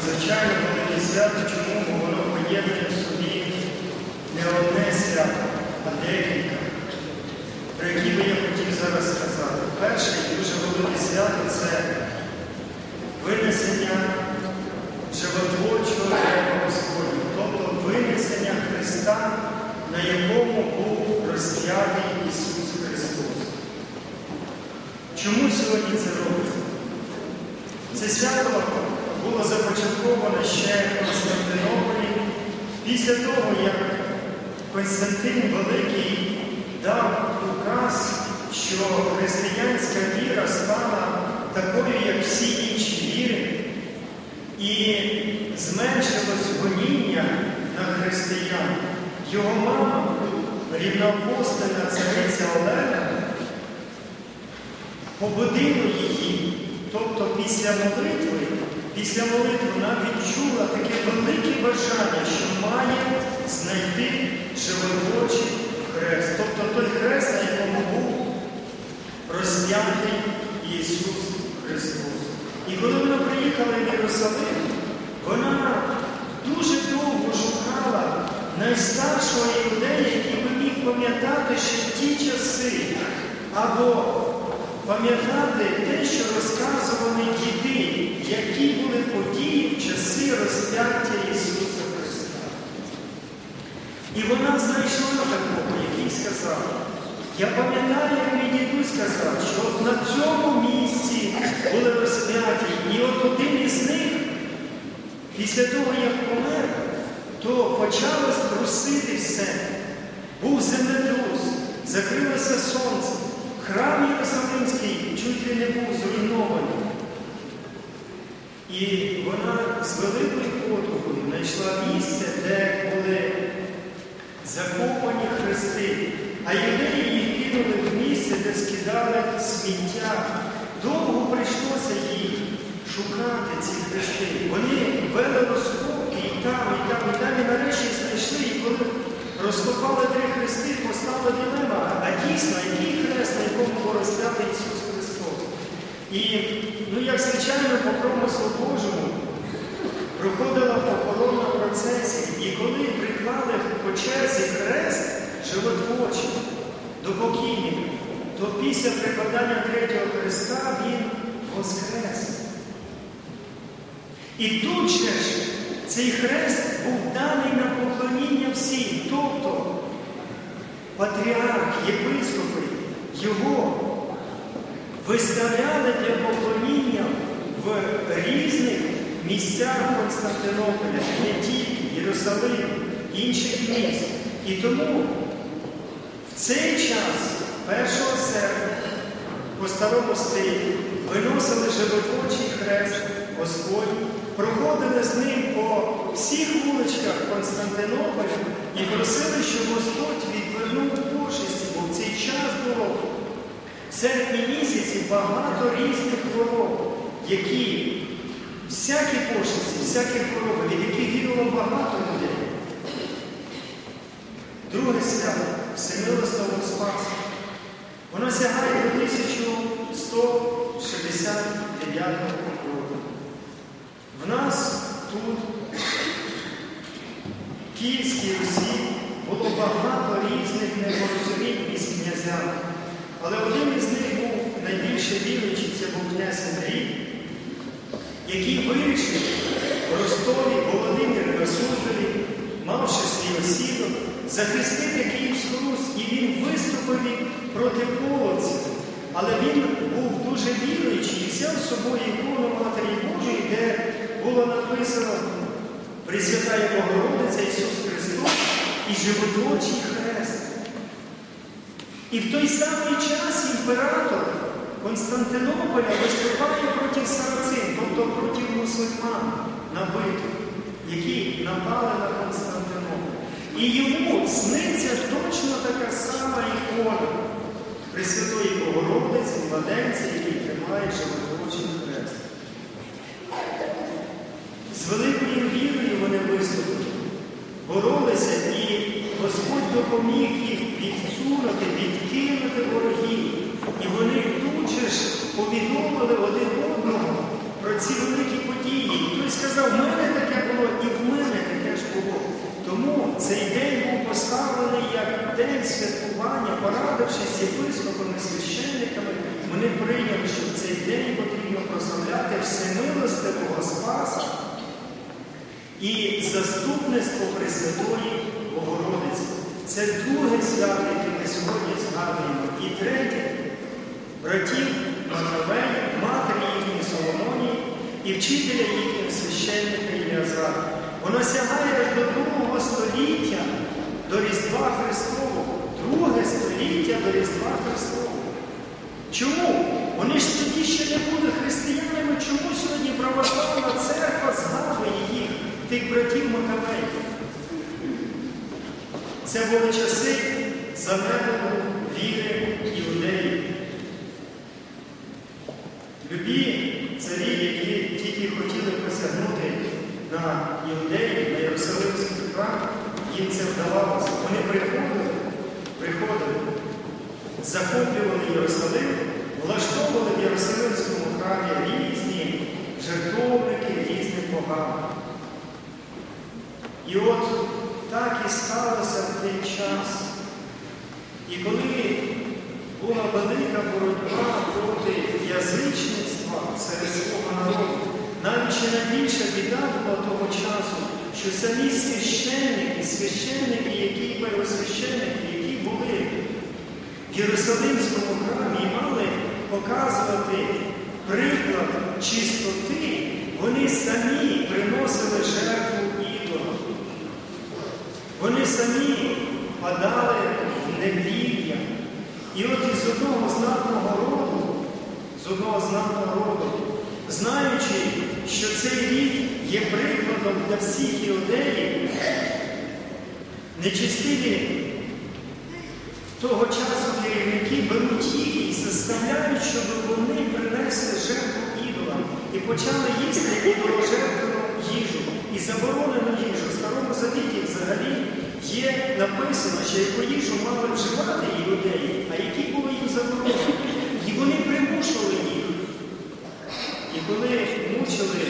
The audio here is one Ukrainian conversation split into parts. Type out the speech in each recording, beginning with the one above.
надзвичайно велике свято, чому воно поєднує в собі не одне свято, а декілька, про які би я хотів зараз сказати. Перше і дуже велике свято це винесення животворчого Господня, тобто винесення Христа, на якому був розп'ятий Ісус Христос. Чому сьогодні це робиться? Це свято було започатковано ще в Константинополі після того, як Константин Великий дав указ, що християнська віра стала такою, як всі інші віри, і зменшилось гоніння на християн. Його мама, рівноапостольна цариця Олена, побудила її, тобто після молитви, після молитви вона відчула таке велике бажання, що має знайти животворчий хрест, тобто той хрест, на якому був розп'ятий Ісус Христос. І коли вона приїхала в Єрусалим, вона дуже довго шукала найстаршого іудея, який би міг пам'ятати ще ті часи, або пам'ятати те, що розказували діти, які були події в часи розп'яття Ісуса Христа. І вона знайшла такого, який сказав, я пам'ятаю, як мій дідусь сказав, що от на цьому місці були розп'яті, і от один із них, після того, як помер, то почало трусити все. Був землетрус, закрилося сонце. Храм Єрусалимський чуть ли не був зруйнований. І вона з великою подругою знайшла місце, де були закопані хрести, а юдеї їх кинули в місце, де скидали сміття. Довго прийшлося їй шукати ці хрести. Вони вели розкопки і там, і там, і там, і нарешті знайшли, і коли розкопали три хрести, постала дилема, а дійсно, який хрест, на якому був розп'ятий Ісус Христос. І, ну, як звичайно, по промислу Божому проходила похоронна процесія, і коли приклали по черзі хрест животворчий до покійника, то після прикладання третього хреста він воскрес. І тут же ж цей хрест був даний на поклоніння всім. Тобто патріарх, єпископи його виставляли для поклоніння в різних місцях Константинополя, не тільки Єрусалим, інших міст. І тому в цей час, 1 серпня, по старому стилі, виносили животворчий хрест Господь, проходили з ним по всіх вуличках Константинополя і просили, щоб Господь відвернув пошесті, бо в цей час було в серпні місяці багато різних хвороб, які всякі пошесті, всякі хвороби, від яких гинуло багато людей. Друге свято Всемилостного Спаса. Воно сягає до 1169 року. В нас тут, в Київській Русі, було багато різних непорозумінь із князями. Але один із них був найбільше віруючий, це був князь Андрій, який вирішив Ростові Володимир Суздалі, мавши свій осідок, захистити Київську Русь, і він виступив проти половців. Але він був дуже віруючий і взяв з собою ікону Матері Божої, де було написано Пресвятая Богородиця Ісус Христос і животворчий хрест. І в той самий час імператор Константинополя виступає проти сарацин, тобто проти мусульман набитих, які напали на Константинополь. І йому сниться точно така сама ікона Пресвятої Богородиці, младенця, який тримає животворчий хрест. З великою вірою вони виступили, боролися, і Господь допоміг їх відсунути, відкинути ворогів. І вони тут же ж повідомили один одного про ці великі події. Той сказав, в мене таке було, і в мене таке ж було. Тому цей день був поставлений як день святкування, порадившись з єпископами, священниками, вони прийняли, що в цей день потрібно прославляти Спаса і заступництво Пресвятої Богородиці. Це друге свято, яке ми сьогодні згадуємо. І третє братів Макавеї, матері їхньої Соломонії і вчителя їхнього священника Іліазара. Воно сягає аж до другого століття до Різдва Христового. Друге століття до Різдва Христового. Чому? Вони ж тоді ще не були християнами. Чому сьогодні православна церква тих братів Макавеїв? Це були часи занепаду віри іудеїв. Любі царі, які тільки хотіли посягнути на іудеїв, на Єрусалимський храм, їм це вдавалося. Вони приходили, приходили, захоплювали Єрусалим, влаштовували в Єрусалимському храмі різні жертовники різних богам. І от так і сталося в той час. І коли була велика боротьба проти язичництва серед свого народу, навіть ще найбільша біда була того часу, що самі священники, священники, які первосвященники, які були в Єрусалимському храмі і мали показувати приклад чистоти, вони самі приносили жертву. Вони самі падали в невір'я. І от із одного знатного роду, з одного знатного роду, знаючи, що цей рід є прикладом для всіх іудеїв, нечистиві того часу керівники беруть їх і заставляють, щоб вони принесли жертву ідолам і почали їсти ідоложертвену їжу і. В Старому Завіті взагалі є написано, що яку їжу мали вживати іудеї, а які були їм заборонені. І вони примушували їх. І коли мучили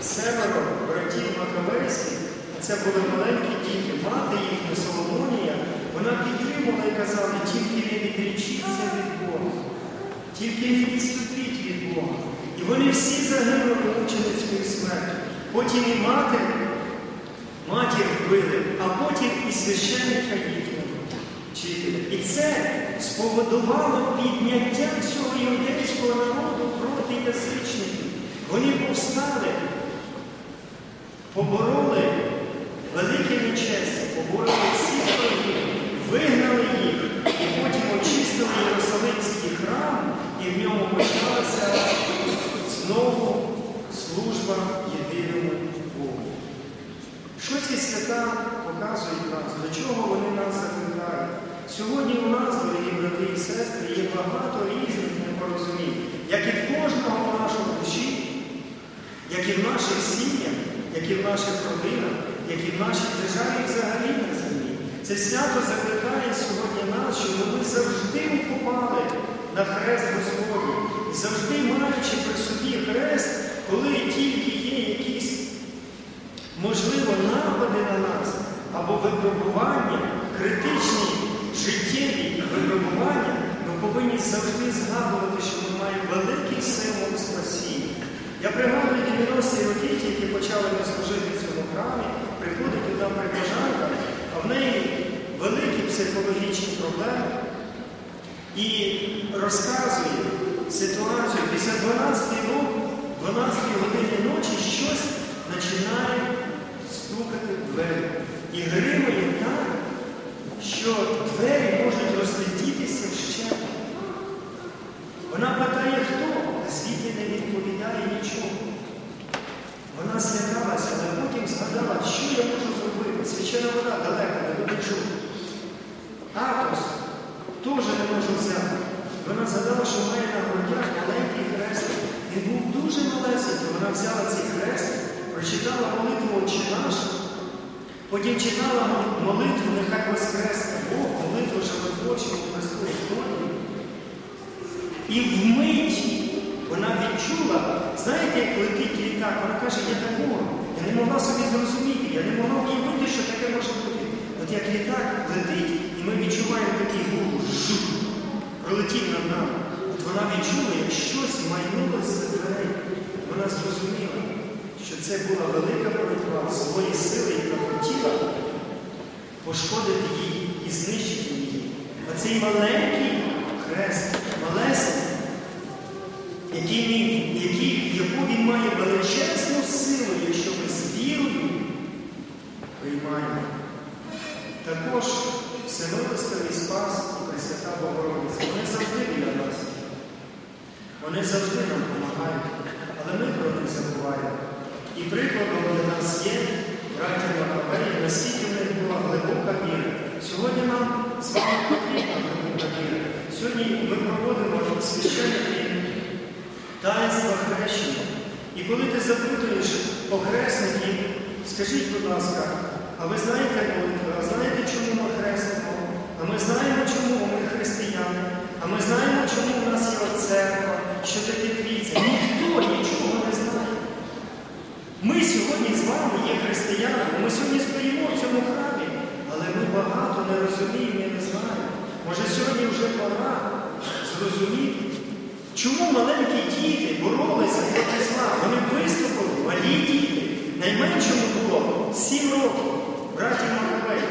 семеро братів Макавейських, це були маленькі діти, мати їхня Соломонія, вона підтримувала і казала, тільки не відрічіться від Бога, тільки не відступіть від Бога. І вони всі загинули мученицькою смертю. Потім і мати, матір вбили, а потім і священника їхнього. І це споводувало підняття всього іудейського народу проти язичників. Вони повстали, побороли велике нечестя, побороли всіх ворогів, вигнали їх і потім очистили Єрусалимський храм, і в ньому почалася знову служба єдиному Богу. Що ці свята показують нас? Чого вони нас закликають? Сьогодні у нас, дорогі брати і сестри, є багато різних непорозумінь, як і в кожного в нашому душі, як і в наших сім'ях, як і в наших родинах, як і в нашій державі взагалі на землі. Це свято закликає сьогодні нас, щоб ми завжди упали на хрест Господній. Завжди маючи при собі хрест, коли тільки є якісь, можливо, напади на нас або випробування, критичні життєві випробування, ми повинні завжди згадувати, що ми маємо великий символ спасіння. Я пригадую 90-ті роки, які почали ми служити в цьому храмі, приходить одна прихожанка, а в неї великі психологічні проблеми. І розказує ситуацію після 12 років, 12 години ночі щось починає стукати в двері. І гримає так, що двері можуть розлетітися вщент. Вона питає, хто, а звідти не відповідає нічого. Вона злякалася, але потім згадала, що я можу зробити. Священа вода далеко, не добічу. Атос теж не можу взяти. Вона згадала, що має на грудях маленький хрест. Він був дуже малесенький. Вона взяла цей хрест, прочитала молитву «Отче наш», потім читала молитву Нехай Воскресне Бог, молитву животворчому Христу Господню. І вмить вона відчула, знаєте, як летить літак, вона каже, я такого, я не могла собі зрозуміти, я не могла уявити, що таке може бути. От як літак летить, і ми відчуваємо такий гул, жух, пролетів над нами. От вона відчула, як щось майнулося з дверей. Вона зрозуміла, що це була велика боротьба своєї сили, яка хотіла пошкодити її і знищити її. А цей маленький хрест, малесенький, яку він має величезну силу, якщо ми з вірою приймаємо. Також всемилостивий Спас і Пресвята Богородиця, вони завжди біля нас. Вони завжди нам допомагають, але ми про них забуваємо. І прикладом для нас є браття Макавеї, наскільки в них була глибока віра. Сьогодні нам з вами потрібна глибока віра. Сьогодні ми проводимо священники таїнства хрещення. І коли ти запитуєш похресників, скажіть, будь ласка, а ви знаєте молитви, а знаєте, чому ми хрестимо? А ми знаємо, чому ми християни, а ми знаємо, чому у нас є церква, що таке трійця. Ніхто нічого не знає. Ми сьогодні з вами є християнами, ми сьогодні стоїмо в цьому храмі, але ми багато не розуміємо і не знаємо. Може, сьогодні вже пора зрозуміти, чому маленькі діти боролися проти зла. Вони виступили, малі діти. Найменшому було 7 років, браті Макавей.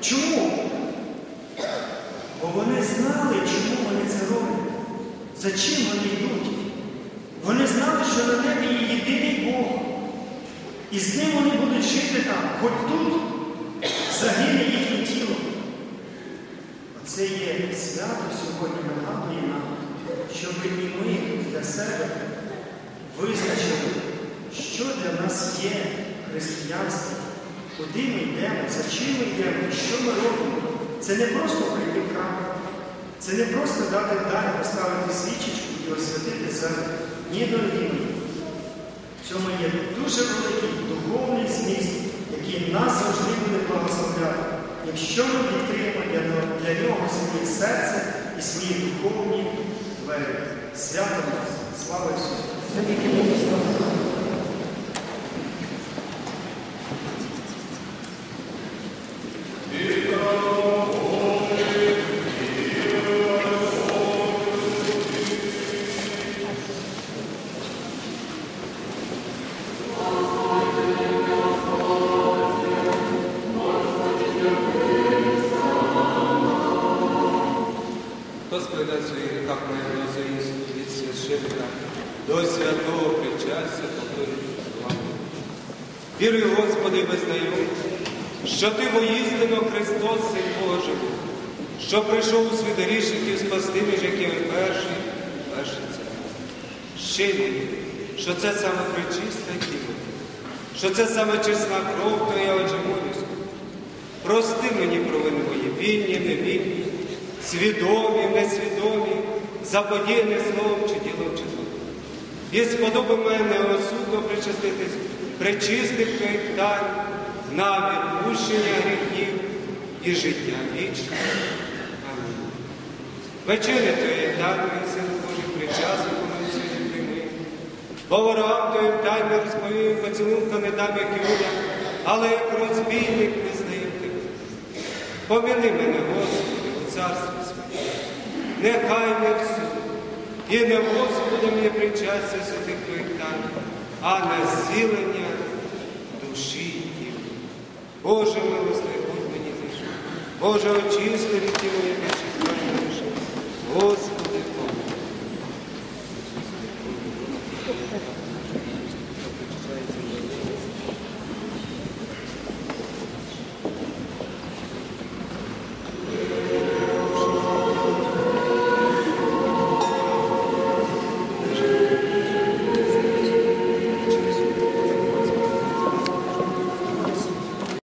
Чому? Бо вони знали, чому вони це роблять, за чим вони йдуть. Вони знали, що на небі є єдиний. І з ним вони будуть жити там, хоч тут загине їхнє тіло. Оце є свято сьогодні нагадує нам, щоб і ми для себе визначили, що для нас є християнство, куди ми йдемо, за чим ми йдемо, що ми робимо. Це не просто прийти в храм, це не просто дати дар, поставити свічечку і освятити. Ні, дорогі. В цьому є дуже великий духовний зміст, який нас завжди буде благословляти, якщо ми відкриємо для, нього- своє серце і свої духовні двері. Свято! Слава Ісусу! Вірую, Господи, визнаю, що Ти воїстину Христос, Син Божий, що прийшов у світ грішників спасти між якими перший, перший це. Ще що це саме причисте тіло, що це саме чесна кров, то я отже молюсь. Прости мені провини мої, вільні, невільні, свідомі, несвідомі, заподіяні словом чи ділом чи духом. І сподоби мене осудно причаститись, причистих твоїх тайн на відпущення гріхів і життя вічне. Амінь. Вечеря Твоєї тайної сили Божий причасу, коли сьогодні прийми. Бо ворогам Твоїм тайно розповім, поцілунка не дам, як Юля, але як розбійник визнаю тебе. Поміни мене, Господи, у царстві своє. Нехай не в суд, і не в Господи мені причастя святих Твоїх тайн, а на зцілення душі їм. Боже милостивий, будь мені тише. Боже очисти, від тіло, яке числа Господи Боже.